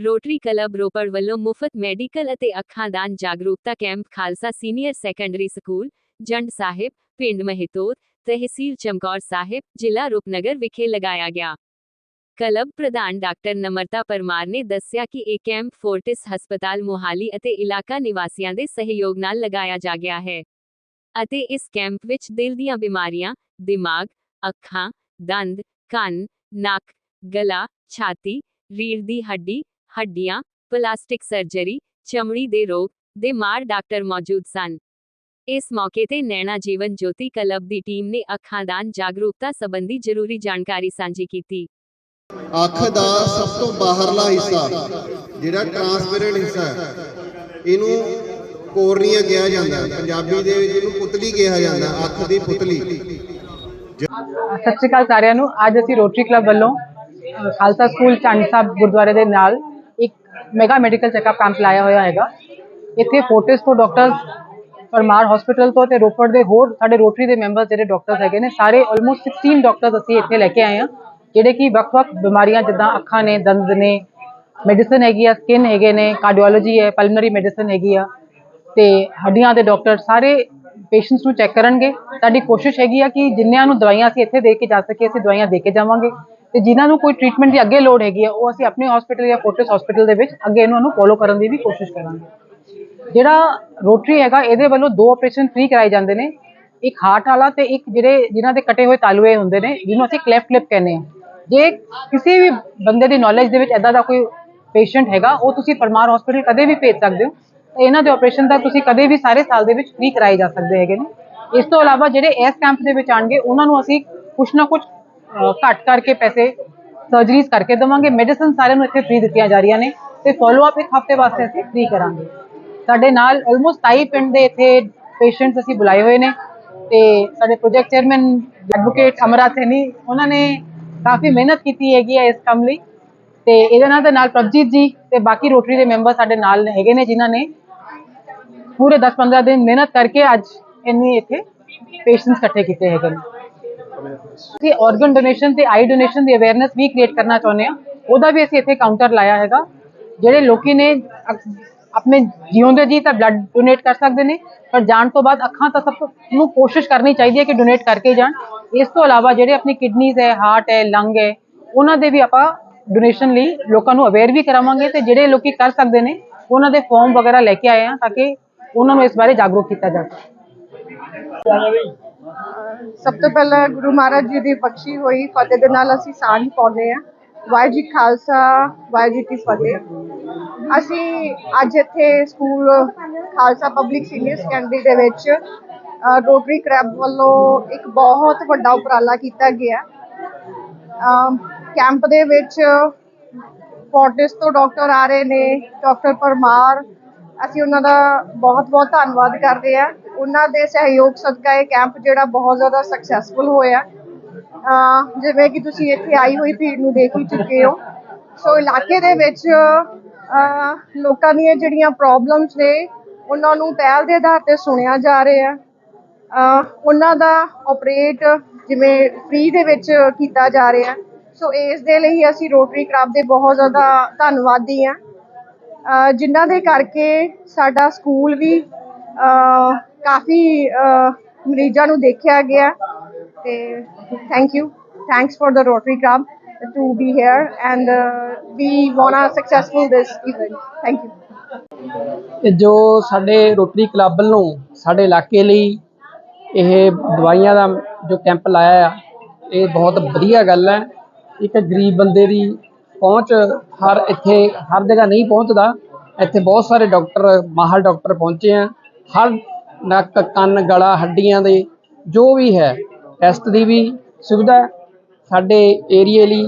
Rotary club Ropar ਵੱਲੋਂ ਮੁਫਤ medical ਅਤੇ ਅੱਖਾਂ ਦਾਨ ਜਾਗਰੂਕਤਾ camp, Khalsa senior secondary school, Jand Sahib, ਪਿੰਡ ਮਹਿਤੋਤ ਤਹਿਸੀਲ ਚਮਕੌਰ ਸਾਹਿਬ, ਜ਼ਿਲ੍ਹਾ ਰੂਪਨਗਰ ਵਿਖੇ ਲਗਾਇਆ ਗਿਆ। ਕਲੱਬ ਪ੍ਰਧਾਨ ਡਾਕਟਰ ਨਮਰਤਾ ਪਰਮਾਰ ਨੇ ਦੱਸਿਆ ਕਿ ਇਹ ਕੈਂਪ ਫੋਰਟਿਸ ਹਸਪਤਾਲ, ਮੋਹਾਲੀ ਅਤੇ ਇਲਾਕਾ ਨਿਵਾਸੀਆਂ ਦੇ ਸਹਿਯੋਗ ਨਾਲ ਲਗਾਇਆ ਜਾ ਗਿਆ ਹੈ ਅਤੇ ਇਸ ਕੈਂਪ ਵਿੱਚ ਦਿਲ ਦੀਆਂ ਬਿਮਾਰੀਆਂ, ਦਿਮਾਗ, ਅੱਖਾਂ, ਦੰਦ, ਕੰਨ, ਨੱਕ, ਗਲਾ, ਛਾਤੀ, ਰੀੜ੍ਹ ਦੀ ਹੱਡੀ ਹੱਡੀਆਂ ਪਲਾਸਟਿਕ ਸਰਜਰੀ ਚਮੜੀ ਦੇ ਰੋਗ ਦੇ ਮਾਰ ਡਾਕਟਰ ਮੌਜੂਦ ਸਨ। ਇਸ ਮੌਕੇ ਤੇ ਨੈਣਾ ਜੀਵਨ ਜੋਤੀ ਕਲੱਬ ਦੀ ਟੀਮ ਨੇ ਅੱਖਾਂ ਦਾਨ ਜਾਗਰੂਕਤਾ ਸੰਬੰਧੀ ਜ਼ਰੂਰੀ ਜਾਣਕਾਰੀ ਸਾਂਝੀ ਕੀਤੀ। ਅੱਖ ਦਾ ਸਭ ਤੋਂ ਬਾਹਰਲਾ ਹਿੱਸਾ ਜਿਹੜਾ ਟ੍ਰਾਂਸਪੇਰੈਂਟ ਹਿੱਸਾ ਹੈ ਇਹਨੂੰ ਕੋਰਨੀਆ ਕਿਹਾ ਜਾਂਦਾ ਹੈ। ਪੰਜਾਬੀ ਦੇ ਵਿੱਚ ਇਹਨੂੰ ਪੁਤਲੀ ਕਿਹਾ ਜਾਂਦਾ ਹੈ, ਅੱਖ ਦੀ ਪੁਤਲੀ। ਸਤਿ ਸ਼੍ਰੀ ਅਕਾਲ ਸਾਰਿਆਂ ਨੂੰ। ਅੱਜ ਅਸੀਂ ਰੋਟਰੀ ਕਲੱਬ ਵੱਲੋਂ ਖਾਲਸਾ ਸਕੂਲ ਚੰਡ ਸਾਹਿਬ ਗੁਰਦੁਆਰੇ ਦੇ ਨਾਲ ਮੈਗਾ ਮੈਡੀਕਲ ਚੈੱਕਅਪ ਕੈਂਪ ਲਾਇਆ ਹੋਇਆ ਹੈਗਾ ਇੱਥੇ ਫੋਰਟਿਸ ਤੋਂ ਡਾਕਟਰਸ ਪਰਮਾਰ ਹਸਪੀਟਲ ਤੋਂ ਤੇ ਰੋਪੜ ਦੇ ਹੋਰ ਸਾਡੇ ਰੋਟਰੀ ਦੇ ਮੈਂਬਰਸ ਜਿਹੜੇ ਡਾਕਟਰਸ ਹੈਗੇ ਨੇ ਸਾਰੇ ਆਲਮੋਸਟ 16 ਡਾਕਟਰਸ ਅਸੀਂ ਇੱਥੇ ਲੈ ਕੇ ਆਏ ਹਾਂ ਜਿਹੜੇ ਕਿ ਵੱਖ-ਵੱਖ ਬਿਮਾਰੀਆਂ ਜਿੱਦਾਂ ਅੱਖਾਂ ਨੇ ਦੰਦ ਨੇ ਮੈਡੀਸਨ ਹੈਗੀ ਆ ਸਕਿਨ ਹੈਗੇ ਨੇ ਕਾਰਡੀਓਲੋਜੀ ਹੈ ਪਲਮਨਰੀ ਮੈਡੀਸਨ ਹੈਗੀ ਆ ਤੇ ਹੱਡੀਆਂ ਦੇ ਡਾਕਟਰ ਸਾਰੇ ਪੇਸ਼ੈਂਟਸ ਨੂੰ ਚੈੱਕ ਕਰਨਗੇ ਸਾਡੀ ਕੋਸ਼ਿਸ਼ ਹੈਗੀ ਆ ਕਿ ਜਿੰਨਿਆਂ ਨੂੰ ਦਵਾਈਆਂ ਅਸੀਂ ਇੱਥੇ ਦੇ ਕੇ ਜਾ ਸਕੀਏ ਅਸੀਂ ਦਵਾਈਆਂ ਦੇ ਕੇ ਜਾਵਾਂਗੇ ਤੇ ਜਿਨ੍ਹਾਂ ਨੂੰ ਕੋਈ ਟ੍ਰੀਟਮੈਂਟ ਦੀ ਅੱਗੇ ਲੋੜ ਹੈਗੀ ਆ, ਉਹ ਅਸੀਂ ਆਪਣੇ ਹਸਪੀਟਲ ਜਾਂ ਫੋਰਟਿਸ ਹਸਪੀਟਲ ਦੇ ਵਿੱਚ ਅੱਗੇ ਇਹਨਾਂ ਨੂੰ ਫੋਲੋ ਕਰਨ ਦੀ ਵੀ ਕੋਸ਼ਿਸ਼ ਕਰਾਂਗੇ। ਜਿਹੜਾ ਰੋਟਰੀ ਹੈਗਾ, ਇਹਦੇ ਵੱਲੋਂ ਦੋ ਆਪਰੇਸ਼ਨ ਫ੍ਰੀ ਕਰਾਏ ਜਾਂਦੇ ਨੇ। ਇੱਕ ਹਾਰਟ ਵਾਲਾ ਤੇ ਇੱਕ ਜਿਹੜੇ, ਜਿਨ੍ਹਾਂ ਦੇ ਕਟੇ ਹੋਏ ਤਾਲੂਏ ਹੁੰਦੇ ਨੇ ਜਿਹਨੂੰ ਅਸੀਂ ਕਲੈਫਟ ਲਿਪ ਕਹਿੰਦੇ ਆ ਜੇ ਕਿਸੇ ਵੀ ਬੰਦੇ ਦੀ ਨੌਲੇਜ ਦੇ ਵਿੱਚ ਐਦਾਂ ਦਾ ਕੋਈ ਪੇਸ਼ੈਂਟ ਹੈਗਾ, ਉਹ ਤੁਸੀਂ ਪਰਮਾਰ ਹਸਪੀਟਲ ਕਦੇ ਵੀ ਭੇਜ ਸਕਦੇ ਹੋ। ਤੇ ਇਹਨਾਂ ਦੇ ਆਪਰੇਸ਼ਨ ਦਾ ਤੁਸੀਂ ਕਦੇ ਵੀ ਸਾਰੇ ਸਾਲ ਦੇ ਵਿੱਚ ਫ੍ਰੀ ਕਰਾਏ ਜਾ ਸਕਦੇ ਹੈਗੇ ਨੇ। ਇਸ ਤੋਂ ਇਲਾਵਾ ਜਿਹੜੇ ਇਸ ਕੈਂਪ ਦੇ ਵਿੱਚ ਆਣਗੇ ਉਹਨਾਂ ਨੂੰ ਅਸੀਂ ਕੁਛ ਨਾ ਕੁਛ ਘੱਟ ਕਰਕੇ ਪੈਸੇ ਸਰਜਰੀਜ਼ ਕਰਕੇ ਦੇਵਾਂਗੇ। ਮੈਡੀਸਨ ਸਾਰਿਆਂ ਨੂੰ ਇੱਥੇ ਫ੍ਰੀ ਦਿੱਤੀਆਂ ਜਾ ਰਹੀਆਂ ਨੇ ਤੇ ਫੋਲੋ ਅਪ ਇੱਕ ਹਫ਼ਤੇ ਵਾਸਤੇ ਅਸੀਂ ਫ੍ਰੀ ਕਰਾਂਗੇ। ਸਾਡੇ ਨਾਲ ਆਲਮੋਸਟ 27 ਪਿੰਡ ਦੇ ਇੱਥੇ ਪੇਸ਼ੈਂਟਸ ਅਸੀਂ ਬੁਲਾਏ ਹੋਏ ਨੇ ਤੇ ਸਾਡੇ project chairman advocate Amra Saini, ਉਹਨਾਂ ਨੇ ਕਾਫੀ ਮਿਹਨਤ ਕੀਤੀ ਹੈਗੀ ਹੈ ਇਸ ਕੰਮ ਲਈ ਤੇ ਇਹਦੇ ਨਾਲ ਦੇ ਨਾਲ ਪ੍ਰਭਜੀਤ ਜੀ ਤੇ ਬਾਕੀ ਰੋਟਰੀ ਦੇ ਮੈਂਬਰ ਸਾਡੇ ਨਾਲ ਹੈਗੇ ਨੇ ਜਿਨ੍ਹਾਂ ਨੇ ਪੂਰੇ 10-15 ਦਿਨ ਮਿਹਨਤ ਕਰਕੇ ਅੱਜ ਇੰਨੀ ਇੱਥੇ ਪੇਸ਼ੈਂਟਸ ਇਕੱਠੇ ਕੀਤੇ ਹੈਗੇ ਨੇ। ਅਸੀਂ ਆਰਗਨ ਡੋਨੇਸ਼ਨ ਤੇ ਆਈ ਡੋਨੇਸ਼ਨ ਦੀ ਅਵੇਅਰਨੈਸ ਵੀ ਕ੍ਰੀਏਟ ਕਰਨਾ ਚਾਹੁੰਦੇ ਆ ਉਹਦਾ ਵੀ ਅਸੀਂ ਇੱਥੇ ਕਾਊਂਟਰ ਲਾਇਆ ਹੈਗਾ। ਜਿਹੜੇ ਲੋਕੀ ਨੇ ਆਪਣੇ ਜਿਉਂਦੇ ਜੀ ਤਾਂ ਬਲੱਡ ਡੋਨੇਟ ਕਰ ਸਕਦੇ ਨੇ ਪਰ ਜਾਣ ਤੋਂ ਬਾਅਦ ਅੱਖਾਂ ਤਾਂ ਸਭ ਨੂੰ ਕੋਸ਼ਿਸ਼ ਕਰਨੀ ਚਾਹੀਦੀ ਹੈ ਕਿ ਡੋਨੇਟ ਕਰਕੇ ਜਾਣ। ਇਸ ਤੋਂ ਇਲਾਵਾ ਜਿਹੜੇ ਆਪਣੀ ਕਿਡਨੀਜ਼ ਹੈ ਹਾਰਟ ਹੈ ਲੰਗ ਹੈ ਉਹਨਾਂ ਦੇ ਵੀ ਆਪਾਂ ਡੋਨੇਸ਼ਨ ਲਈ ਲੋਕਾਂ ਨੂੰ ਅਵੇਅਰ ਵੀ ਕਰਾਵਾਂਗੇ ਤੇ ਜਿਹੜੇ ਲੋਕੀ ਕਰ ਸਕਦੇ ਨੇ ਉਹਨਾਂ ਦੇ ਫਾਰਮ ਵਗੈਰਾ ਲੈ ਕੇ ਆਏ ਆ ਤਾਂ ਕਿ ਉਹਨਾਂ ਨੂੰ ਇਸ ਬਾਰੇ ਜਾਗਰੂਕ ਕੀਤਾ ਜਾ ਸਕੇ। ਸਭ ਤੋਂ ਪਹਿਲਾਂ ਗੁਰੂ ਮਹਾਰਾਜ ਜੀ ਦੀ ਬਖਸ਼ੀ ਹੋਈ, ਫਤਿਹ ਦੇ ਨਾਲ ਅਸੀਂ ਸਾਂਝ ਪਾਉਂਦੇ ਆ ਵਾਹਿਗੁਰੂ ਜੀ ਖਾਲਸਾ, ਵਾਹਿਗੁਰੂ ਜੀ ਕੀ ਫਤਿਹ। ਅਸੀਂ ਅੱਜ ਇੱਥੇ school Khalsa public senior secondary ਦੇ ਵਿੱਚ ਰੋਟਰੀ ਕਲੱਬ ਵੱਲੋਂ ਇੱਕ ਬਹੁਤ ਵੱਡਾ ਉਪਰਾਲਾ ਕੀਤਾ ਗਿਆ। ਅਮ ਕੈਂਪ ਦੇ ਵਿੱਚ ਫੋਰਟਿਸ ਤੋਂ ਡਾਕਟਰ ਆ ਰਹੇ ਨੇ ਡਾਕਟਰ ਪਰਮਾਰ। ਅਸੀਂ ਉਹਨਾਂ ਦਾ ਬਹੁਤ ਬਹੁਤ ਧੰਨਵਾਦ ਕਰਦੇ ਆ ਉਹਨਾਂ ਦੇ ਸਹਿਯੋਗ ਸਦਕਾ ਇਹ ਕੈਂਪ ਜਿਹੜਾ ਬਹੁਤ ਜ਼ਿਆਦਾ ਸਕਸੈਸਫੁਲ ਹੋਇਆ। ਜਿਵੇਂ ਕਿ ਤੁਸੀਂ ਇੱਥੇ ਆਈ ਹੋਈ ਭੀੜ ਨੂੰ ਦੇਖ ਹੀ ਚੁੱਕੇ ਹੋ। ਸੋ ਇਲਾਕੇ ਦੇ ਵਿੱਚ ਲੋਕਾਂ ਦੀਆਂ ਜਿਹੜੀਆਂ ਪ੍ਰੋਬਲਮਸ ਨੇ, ਉਹਨਾਂ ਨੂੰ ਪਹਿਲ ਦੇ ਆਧਾਰ ਤੇ ਸੁਣਿਆ ਜਾ ਰਿਹਾ। ਅਹ ਉਹਨਾਂ ਦਾ ਆਪਰੇਟ ਜਿਵੇਂ ਫ੍ਰੀ ਦੇ ਵਿੱਚ ਕੀਤਾ ਜਾ ਰਿਹਾ। ਸੋ ਇਸ ਦੇ ਲਈ ਅਸੀਂ ਰੋਟਰੀ ਕਲੱਬ ਦੇ ਬਹੁਤ ਜ਼ਿਆਦਾ ਧੰਨਵਾਦੀ ਆ ਜਿਨ੍ਹਾਂ ਦੇ ਕਰਕੇ ਸਾਡਾ ਸਕੂਲ ਵੀ ਕਾਫੀ ਮਰੀਜ਼ਾਂ ਨੂੰ ਦੇਖਿਆ ਗਿਆ ਤੇ thank you thanks for the Rotary club to be here and we want successful this event thank you ਤੇ ਜੋ ਸਾਡੇ ਰੋਟਰੀ ਕਲੱਬ ਵੱਲੋਂ ਸਾਡੇ ਇਲਾਕੇ ਲਈ ਇਹ ਦਵਾਈਆਂ ਦਾ ਜੋ ਕੈਂਪ ਲਾਇਆ ਆ, ਇਹ ਬਹੁਤ ਵਧੀਆ ਗੱਲ ਹੈ। ਇੱਕ ਗਰੀਬ ਬੰਦੇ ਦੀ ਪਹੁੰਚ ਹਰ ਇੱਥੇ, ਹਰ ਜਗ੍ਹਾ ਨਹੀਂ ਪਹੁੰਚਦਾ। ਇੱਥੇ ਬਹੁਤ ਸਾਰੇ ਡਾਕਟਰ ਮਾਹਰ ਡਾਕਟਰ ਪਹੁੰਚੇ ਆ। ਹਰ ਨੱਕ, ਕੰਨ, ਗਲਾ, ਹੱਡੀਆਂ ਦੇ ਜੋ ਵੀ ਹੈ, ਟੈਸਟ ਦੀ ਵੀ ਸੁਵਿਧਾ ਸਾਡੇ ਏਰੀਏ ਲਈ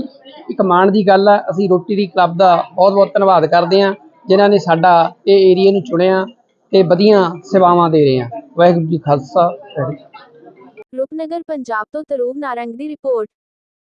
ਇੱਕ ਮਾਣ ਦੀ ਗੱਲ ਹੈ ਅਸੀਂ ਰੋਟੀ ਦੀ ਕਲੱਬ ਦਾ ਬਹੁਤ ਬਹੁਤ ਧੰਨਵਾਦ ਕਰਦੇ ਹਾਂ, ਜਿਨ੍ਹਾਂ ਨੇ ਸਾਡਾ ਇਹ ਏਰੀਏ ਨੂੰ ਚੁਣਿਆ ਤੇ ਵਧੀਆ ਸੇਵਾਵਾਂ ਦੇ ਰਹੇ ਆ ਵਾਹਿਗੁਰੂ ਜੀ ਖਾਲਸਾ, ਵਾਹਿਗੁਰੂ ਪੰਜਾਬ ਤੋਂ ਤਰੂਪ ਨਾਰੰਗ ਦੀ ਰਿਪੋਰਟ।